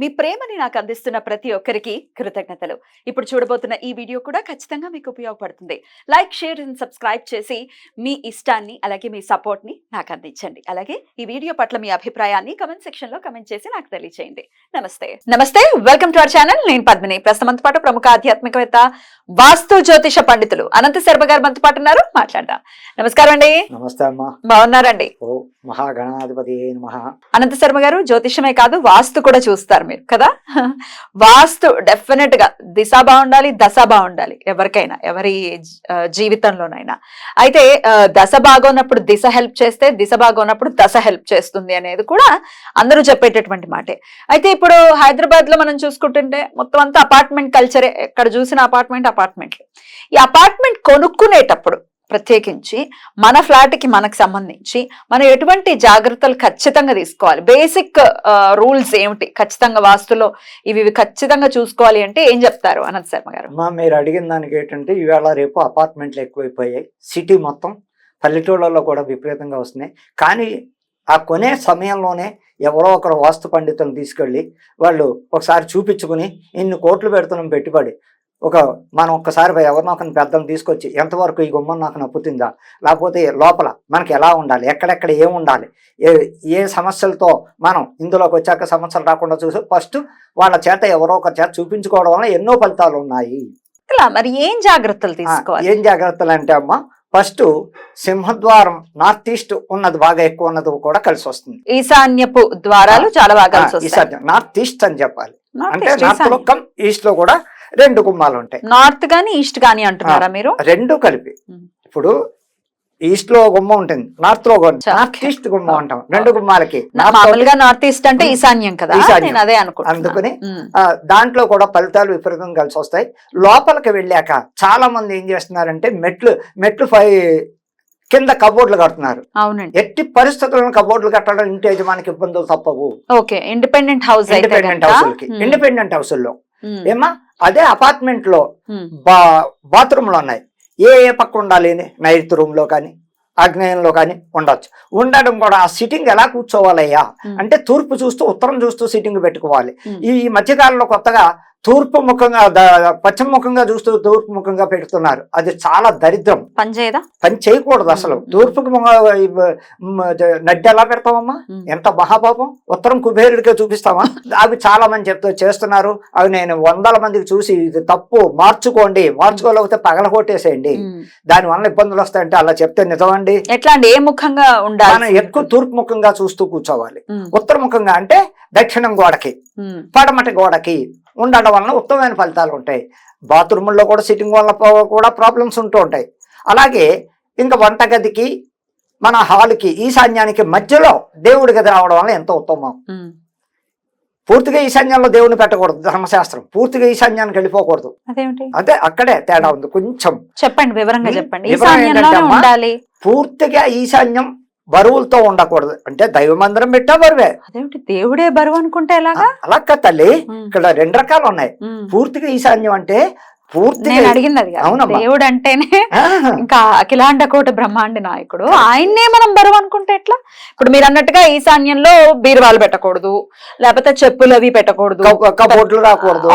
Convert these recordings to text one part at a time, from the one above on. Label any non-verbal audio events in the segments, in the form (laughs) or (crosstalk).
మీ ప్రేమని నాకు అందిస్తున్న ప్రతి ఒక్కరికి కృతజ్ఞతలు. ఇప్పుడు చూడబోతున్న ఈ వీడియో కూడా ఖచ్చితంగా మీకు ఉపయోగపడుతుంది. లైక్ షేర్ అండ్ సబ్స్క్రైబ్ చేసి మీ ఇష్టాన్ని అలాగే మీ సపోర్ట్ని నాకు అందించండి. అలాగే ఈ వీడియో పట్ల మీ అభిప్రాయాన్ని కమెంట్ సెక్షన్లో కమెంట్ చేసి నాకు తెలియజేయండి నమస్తే. నమస్తే. Welcome to our channel. నేను పద్మిని. ప్రస్తుతం పాటు ప్రముఖ ఆధ్యాత్మికవేత్త వాస్తు జ్యోతిష పండితులు అనంత శర్మ గారు మనతో పాటు ఉన్నారు. మాట్లాడదాం. నమస్కారం అండి. నమస్తే అమ్మా. బాగున్నారండి. మహాగణాధిపతి మహా అనంత శర్మ గారు జ్యోతిషమే కాదు వాస్తు కూడా చూస్తారు మీరు కదా? వాస్తు డెఫినెట్గా దిశ బాగుండాలి దశ బాగుండాలి ఎవరికైనా ఎవరి జీవితంలోనైనా. అయితే దశ బాగున్నప్పుడు దిశ హెల్ప్ చేస్తే దిశ బాగోనప్పుడు దశ హెల్ప్ చేస్తుంది అనేది కూడా అందరూ చెప్పేటటువంటి మాటే. అయితే ఇప్పుడు హైదరాబాద్లో మనం చూసుకుంటుంటే మొత్తం అంతా అపార్ట్మెంట్ కల్చరే ఎక్కడ చూసిన అపార్ట్మెంట్ అపార్ట్మెంట్ ఈ అపార్ట్మెంట్ కొనుక్కునేటప్పుడు ప్రత్యేకించి మన ఫ్లాట్కి మనకు సంబంధించి మనం ఎటువంటి జాగ్రత్తలు ఖచ్చితంగా తీసుకోవాలి. బేసిక్ రూల్స్ ఏమిటి? ఖచ్చితంగా వాస్తులో ఇవి ఇవి ఖచ్చితంగా చూసుకోవాలి అంటే ఏం చెప్తారు అనంత్ శర్మ గారు? మా మీరు అడిగిన దానికి ఏంటంటే ఈవేళ రేపు అపార్ట్మెంట్లు ఎక్కువైపోయాయి. సిటీ మొత్తం పల్లెటూళ్ళలో కూడా విపరీతంగా వస్తున్నాయి. కానీ ఆ కొనే సమయంలోనే ఎవరో ఒకరు వాస్తు పండితులను తీసుకెళ్ళి వాళ్ళు ఒకసారి చూపించుకుని ఇన్ని కోట్లు పెడుతున్నాం పెట్టుబడి. ఒక మనం ఒక్కసారి ఎవరినో ఒకరిని పెద్దలను తీసుకొచ్చి ఎంతవరకు ఈ గుమ్మం నాకు నప్పుతుందా? లేకపోతే లోపల మనకి ఎలా ఉండాలి? ఎక్కడెక్కడ ఏం ఉండాలి? ఏ ఏ సమస్యలతో మనం ఇందులోకి వచ్చాక సమస్యలు రాకుండా చూసి ఫస్ట్ వాళ్ళ చేత ఎవరో ఒకరి చేత చూపించుకోవడం వల్ల ఎన్నో ఫలితాలు ఉన్నాయి. ఇలా మరి ఏం జాగ్రత్తలు తీసుకోవాలి? ఏం జాగ్రత్తలు అంటే అమ్మా ఫస్ట్ సింహద్వారం నార్త్ ఈస్ట్ ఉన్నది బాగా ఎక్కువ ఉన్నది కూడా కలిసి వస్తుంది. ఈశాన్యపు ద్వారాలు చాలా బాగా నార్త్ ఈస్ట్ అని చెప్పాలి. అంటే నార్త్లో. కమ్ ఈస్ట్లో కూడా రెండు గుమ్మాలు ఉంటాయి నార్త్ గాని ఈస్ట్ గాని అంటున్నారా మీరు? రెండు కలిపి. ఇప్పుడు ఈస్ట్లో గుమ్మ ఉంటుంది నార్త్లో నార్త్ ఈస్ట్ గుమ్మ అంటాం రెండు గుమ్మాలకి. నార్త్ మామూలుగా నార్త్ ఈస్ట్ అంటే ఈశాన్యం కదా. నేను అదే అనుకుంటున్నా. అందుకని దాంట్లో కూడా ఫలితాలు విపరీతంగా కలిసి వస్తాయి. లోపలికి వెళ్ళాక చాలా మంది ఏం చేస్తున్నారంటే మెట్లు మెట్లు పై కింద కబోర్డులు కడుతున్నారు. అవునండి. ఎట్టి పరిస్థితులను కబోర్డులు కట్టడం ఇంటి యజమానికి ఇబ్బందులు తప్పవు. Okay independent house independent um, independent హౌసుల్లో. Um, ఏమా అదే అపార్ట్మెంట్లో బా బాత్రూమ్లు ఉన్నాయి. ఏ ఏ పక్క ఉండాలి? నైరుతి రూమ్లో కానీ ఆగ్నేయంలో కానీ ఉండొచ్చు. ఉండడం కూడా ఆ సిట్టింగ్ ఎలా కూర్చోవాలయ్యా? అంటే తూర్పు చూస్తూ ఉత్తరం చూస్తూ సిట్టింగ్ పెట్టుకోవాలి. ఈ మధ్యకాలంలో కొత్తగా తూర్పు ముఖంగా పశ్చిమ ముఖంగా చూస్తూ తూర్పు ముఖంగా పెడుతున్నారు. అది చాలా దరిద్రం. పని చేయదా? పని చేయకూడదు అసలు. తూర్పుకి ద- నడ్డి ఎలా పెడతామమ్మా. ఎంత మహాపాపం. ఉత్తరం కుబేరుడికే చూపిస్తామా అవి చాలా మంది చెప్తూ చేస్తున్నారు. అవి నేను వందల మందికి చూసి ఇది తప్పు. మార్చుకోండి. మార్చుకోలేకపోతే పగలగొట్టేసేయండి ఉమ్. దాని వల్ల ఇబ్బందులు వస్తాయంటే అలా చెప్తే నిజమండి. ఎట్లా ఏ ముఖంగా మనం ఉండాలి ఎక్కువ తూర్పు ముఖంగా చూస్తూ కూర్చోవాలి. ఉత్తర ముఖంగా అంటే దక్షిణం గోడకి పడమటి గోడకి ఉండడం వలన ఉత్తమమైన ఫలితాలు ఉంటాయి. బాత్రూముల్లో కూడా సిట్టింగ్ వల్ల కూడా ప్రాబ్లమ్స్ ఉంటూ ఉంటాయి. అలాగే ఇంకా వంటగదికి మన హాల్కి ఈశాన్యానికి మధ్యలో దేవుడి గది రావడం వల్ల ఎంతో ఉత్తమం. పూర్తిగా ఈశాన్యంలో దేవుని పెట్టకూడదు ధర్మశాస్త్రం. పూర్తిగా ఈశాన్యానికి వెళ్ళిపోకూడదు. అదే అక్కడే తేడా ఉంది కొంచెం. చెప్పండి వివరంగా చెప్పండి. పూర్తిగా ఈశాన్యం బరువులతో ఉండకూడదు. అంటే దైవ మందిరం పెట్టా బరువే. అదేమిటి? దేవుడే బరువు అనుకుంటే ఎలాగా? అలా కాదు తల్లి. ఇక్కడ రెండు రకాలు ఉన్నాయి. పూర్తిగా ఈశాన్యం అంటే పూర్తిగా నేను అడిగింది అది. దేవుడు అంటేనే. ఇంకా అఖిలాండ కోట బ్రహ్మాండ నాయకుడు. ఆయన్నే మనం బరువు అనుకుంటే ఎట్లా? ఇప్పుడు మీరు అన్నట్టుగా ఈశాన్యంలో బీరువాలు పెట్టకూడదు. లేకపోతే చెప్పులు అవి పెట్టకూడదు. కబ- కబోర్డులు రాకూడదు.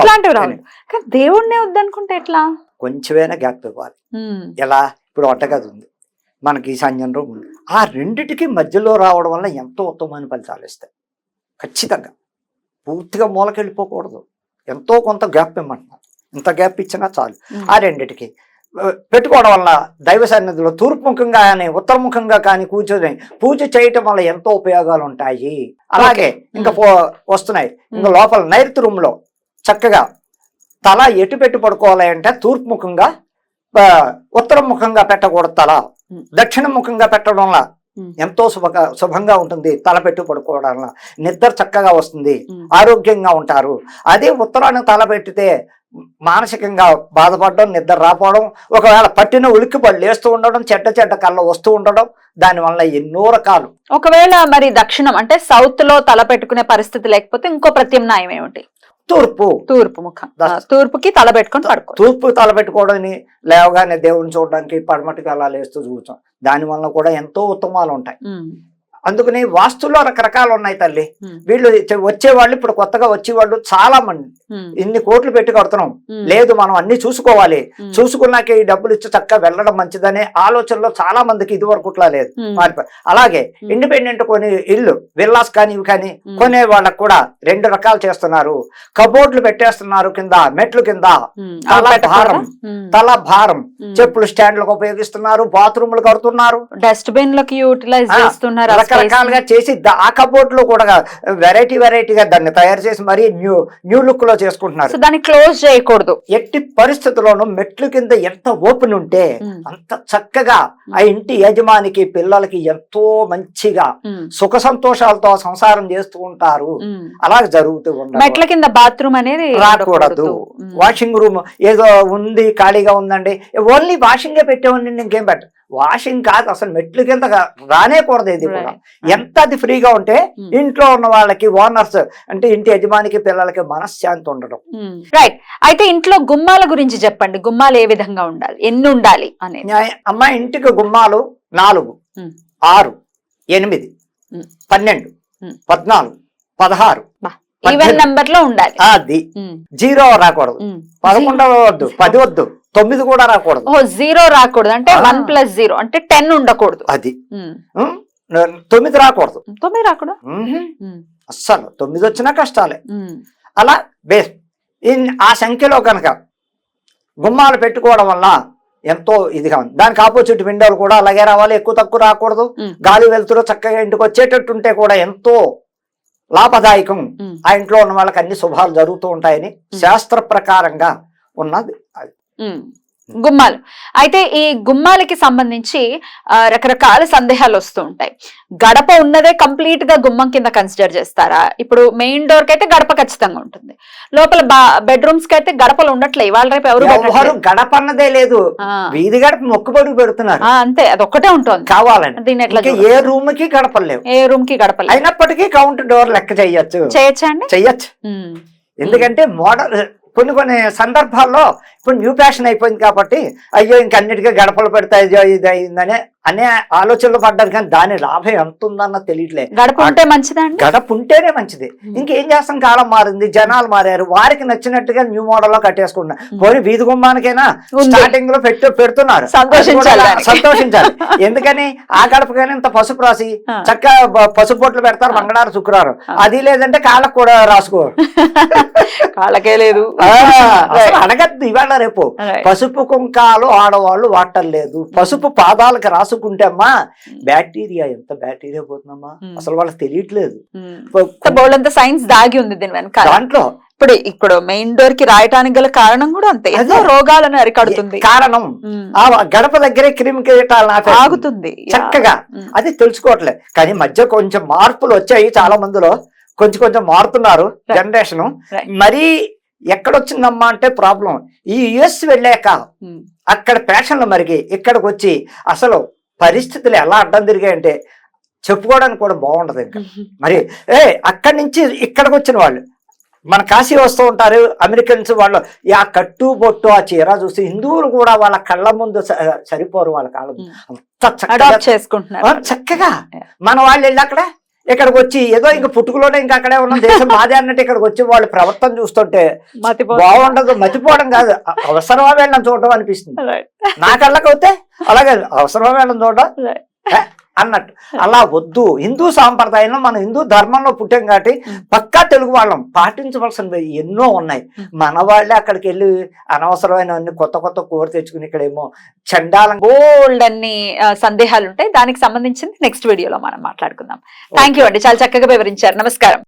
ఇట్లాంటివి రావు. Any- కానీ దేవుడినే వద్దనుకుంటే ఎట్లా? కొంచెమైనా గ్యాప్ ఇవ్వాలి. ఎలా? ఇప్పుడు వంటగది ఉంది. మనకి ఈశాన్యం ఉంది. ఆ రెండిటికి మధ్యలో రావడం వల్ల ఎంతో ఉత్తమమైన ఫలితాలు ఇస్తాయి. ఖచ్చితంగా. పూర్తిగా మూలకెళ్ళిపోకూడదు ఎంతో కొంత గ్యాప్ ఇమ్మంటున్నారు ఇంత గ్యాప్ ఇచ్చినా చాలు. ఆ రెండిటికి. పెట్టుకోవడం వల్ల దైవ సన్నిధిలో తూర్పుముఖంగా కానీ ఉత్తరముఖంగా కానీ కూర్చొని పూజ చేయటం వల్ల ఎంతో ఉపయోగాలు ఉంటాయి. అలాగే ఇంకా పో- వస్తున్నాయి. ఇంకా లోపల నైరుతి రూమ్లో చక్కగా తల ఎటు పెట్టి పడుకోవాలి అంటే తూర్పు ముఖంగా ఆ, ఉత్తర ముఖంగా పెట్టకూడదు తల. ఉమ్. దక్షిణ ముఖంగా పెట్టడం వల్ల. ఎంతో శుభగా శుభంగా ఉంటుంది తల పెట్టు పడుకోవడం వల్ల నిద్ర చక్కగా వస్తుంది. ఆరోగ్యంగా ఉంటారు అదే ఉత్తరాన్ని తల పెట్టితే మానసికంగా బాధపడడం నిద్ర రాపోవడం ఒకవేళ పట్టిన ఉలిక్కి పడి లేస్తూ ఉండడం చెడ్డ చెడ్డ కళ్ళ వస్తూ ఉండడం దానివల్ల ఎన్నో రకాలు ఒకవేళ మరి దక్షిణం అంటే సౌత్లో తల పెట్టుకునే పరిస్థితి లేకపోతే ఇంకో ప్రత్యామ్నాయం ఏమిటి తూర్పు. తూర్పు ముఖం. తూర్పుకి తల పెట్టుకొని పడుకో తూర్పు తల పెట్టుకోవడం లేవగానే దేవుడిని చూడడానికి పడమటికి అలా లేస్తూ చూస్తాం. దానివల్ల కూడా ఎంతో ఉత్తమాలు ఉంటాయి. అందుకని వాస్తులో రకరకాలు ఉన్నాయి తల్లి. వీళ్ళు వచ్చేవాళ్ళు ఇప్పుడు కొత్తగా వచ్చేవాళ్ళు చాలా మంది ఇన్ని కోట్లు పెట్టి కడుతున్నాం. లేదు మనం అన్ని చూసుకోవాలి. చూసుకున్నాక ఈ డబ్బులు ఇచ్చి చక్కగా వెళ్ళడం మంచిదనే ఆలోచనలో చాలా మందికి ఇది వరకుట్లా లేదు అలాగే. ఇండిపెండెంట్ కొని ఇల్లు విల్లాస్ కానీ ఇవి కానీ. కొనే వాళ్ళకు కూడా రెండు రకాలు చేస్తున్నారు. కబోర్డ్లు పెట్టేస్తున్నారు కింద మెట్లు కింద. తల? భారం. తల భారం. చెప్పులు స్టాండ్లకు ఉపయోగిస్తున్నారు బాత్రూములు కడుతున్నారు. డస్ట్బిన్ లకి యూటిలైజ్ చేస్తున్నారు. రకరకాలుగా చేసి ఆ కబోర్డ్లో కూడా వెరైటీ వెరైటీగా దాన్ని తయారు చేసి మరీ న్యూ న్యూ లుక్లో చేసుకుంటున్నారు దాన్ని క్లోజ్ చేయకూడదు. ఎట్టి పరిస్థితుల్లోనూ మెట్లు కింద ఎంత ఓపెన్ ఉంటే అంత చక్కగా ఆ ఇంటి యజమానికి పిల్లలకి ఎంతో మంచిగా సుఖ సంతోషాలతో సంసారం చేస్తూ ఉంటారు. అలాగే జరుగుతూ ఉండదు మెట్ల కింద బాత్రూమ్ అనేది రాకూడదు. వాషింగ్ రూమ్ ఏదో ఉంది ఖాళీగా ఉందండి. ఓన్లీ వాషింగే పెట్టేవాడిని ఇంకేం పెట్ట వాషింగ్ కాదు అసలు మెట్లు కింద రానేకూడదు ఇది కూడా. ఎంత అది ఫ్రీగా ఉంటే ఉమ్. ఇంట్లో ఉన్న వాళ్ళకి ఓనర్స్ అంటే ఇంటి యజమానికి పిల్లలకి మనశ్శాంతి ఉండడం రైట్ అయితే ఇంట్లో గుమ్మాల గురించి చెప్పండి గుమ్మాలు ఏ విధంగా ఉండాలి ఎన్ని ఉండాలి అనేది న్యాయ- అమ్మ ఇంటికి గుమ్మాలు నాలుగు ఉమ్. ఆరు ఎనిమిది. పన్నెండు. పద్నాలుగు పదహారు ఈవెన్. నంబర్లో ఉండాలి అది జీరో రాకూడదు ఉమ్. పదకొండవ వద్దు పది వద్దు తొమ్మిది కూడా రాకూడదు. జీరో రాకూడదు. అంటే. వన్ ప్లస్ జీరో అంటే టెన్ ఉండకూడదు. అది. తొమ్మిది రాకూడదు. తొమ్మిది రాకూడదు? అస్సలు తొమ్మిది వచ్చినా కష్టాలే. అలా బేస్ ఆ సంఖ్యలో కనుక గుమ్మాలు పెట్టుకోవడం వల్ల ఎంతో ఇదిగా ఉంది. దానికి ఆపోజిట్ విండోలు కూడా అలాగే రావాలి. ఎక్కువ తక్కువ రాకూడదు. గాలి వెళ్తురు చక్కగా ఇంటికి వచ్చేటట్టు ఉంటే కూడా ఎంతో లాభదాయకం. ఆ ఇంట్లో ఉన్న వాళ్ళకి అన్ని శుభాలు జరుగుతూ ఉంటాయని శాస్త్ర ప్రకారంగా ఉన్నది. గుమ్మాలు. అయితే ఈ గుమ్మాలకి సంబంధించి రకరకాల సందేహాలు వస్తూ ఉంటాయి. గడప ఉన్నదే కంప్లీట్గా గుమ్మం కింద కన్సిడర్ చేస్తారా? ఇప్పుడు మెయిన్ డోర్కి అయితే గడప ఖచ్చితంగా ఉంటుంది. లోపల బెడ్రూమ్స్కి అయితే గడపలు ఉండట్లే ఇవాళ రేపు ఎవరు. గడప అన్నదే లేదు. వీధి గడప మొక్కుబడి పెడుతున్నారు. ఆ, అంతే. అది ఒక్కటే ఉంటుంది. కావాలని. దీన్ని ఎట్లా ఏ రూమ్కి గడపలు లేవు. ఏ రూమ్కి గడపలేదు అయినప్పటికీ కౌంట్ డోర్ లెక్క చేయొచ్చు. చేయొచ్చా అండి? ఉమ్, ఎందుకంటే మోడల్ కొన్ని కొన్ని సందర్భాల్లో ఇప్పుడు న్యూ ఫ్యాషన్ అయిపోయింది కాబట్టి అయ్యో ఇంకన్నిటికీ గడపలు పెడతాయి ఇది అయిందనే అనే ఆలోచనలు పడ్డారు కానీ దాని లాభం ఎంత ఉందన్న తెలియట్లే గడప ఉంటే మంచిదా గడప ఉంటేనే మంచిది. ఇంకేం చేస్తాం కాలం మారింది జనాలు మారారు వారికి నచ్చినట్టుగా న్యూ మోడల్లో కట్టేసుకుంటున్నారు. పోనీ వీధి గుమ్మానికైనా. స్టార్టింగ్లో పెట్టు పెడుతున్నారు సంతోషించాలి ఎందుకని ఆ గడపగానే ఇంత పసుపు రాసి. చక్కగా పసుపు బొట్లు పెడతారు. మంగళవారం శుక్రవారం. అది లేదంటే కాళ్ళకు కూడా రాసుకో (laughs) కాళ్ళకే లేదు. (laughs) అడగద్దు ఇవాళ రేపు. పసుపు కుంకాలు ఆడవాళ్ళు వాడటం పసుపు పాదాలకు రాసుకుంటే అమ్మా బ్యాక్టీరియా ఎంత బ్యాక్టీరియా పోతుందమ్మా. అసలు వాళ్ళకి తెలియట్లేదు. సైన్స్ దాగి ఉంది దీని వెనకాల. దాంట్లో. ఇప్పుడు ఇప్పుడు మెయిన్ డోర్కి రాయటానికి గల కారణం కూడా అంతే. అదే. రోగాలను అరికడుతుంది. కారణం. ఆ గడప దగ్గరే క్రిమి కీటాలు నాటేస్తుంది. ఆగుతుంది. చక్కగా. అది తెలుసుకోవట్లేదు కానీ మధ్య కొంచెం మార్పులు వచ్చాయి చాలా మందిలో. కొంచెం కొంచెం మారుతున్నారు. జనరేషన్. మరీ ఎక్కడొచ్చిందమ్మా అంటే ప్రాబ్లం. ఈ యుఎస్ వెళ్ళాక. అక్కడ ప్యాషన్లు మరిగి ఇక్కడికి వచ్చి అసలు పరిస్థితులు ఎలా అడ్డం తిరిగాయంటే చెప్పుకోవడానికి కూడా బాగుండదు ఇంకా మరి ఏ అక్కడి నుంచి ఇక్కడికి వచ్చిన వాళ్ళు మన కాశీ వస్తూ ఉంటారు అమెరికన్స్ వాళ్ళు ఆ కట్టు బొట్టు ఆ చీర చూసి హిందువులు కూడా వాళ్ళ కళ్ళ ముందు సరిపోరు వాళ్ళ కాళ్ళ. అంత చక్కగా చేసుకుంటున్నారు చక్కగా. మన వాళ్ళు వెళ్ళి అక్కడ ఇక్కడికి వచ్చి ఏదో ఇంక పుట్టుకలోనే ఇంకా అక్కడే ఉన్న దేశం మాదే అన్నట్టు ఇక్కడికి వచ్చి వాళ్ళ ప్రవర్తన చూస్తుంటే. బాగుండదు మతిపోవడం కాదు. అవసరమా వెళ్ళని చూడడం అనిపిస్తుంది. నా కళ్ళకి అవుతే అలాగే అవసరమా వెళ్ళని చూడడం. అన్నట్టు. అలా వద్దు. హిందూ సాంప్రదాయంలో మనం హిందూ ధర్మంలో పుట్టాం కాబట్టి పక్కా తెలుగు వాళ్ళం. పాటించవలసినవి ఎన్నో ఉన్నాయి. మన వాళ్ళే అక్కడికి వెళ్ళి అనవసరమైన అన్ని కొత్త కొత్త కూర తెచ్చుకుని ఇక్కడేమో చండాలం గోల్డ్ అన్ని సందేహాలు ఉంటాయి దానికి సంబంధించింది నెక్స్ట్ వీడియోలో మనం మాట్లాడుకుందాం. థ్యాంక్ యూ అండి. చాలా చక్కగా వివరించారు. నమస్కారం.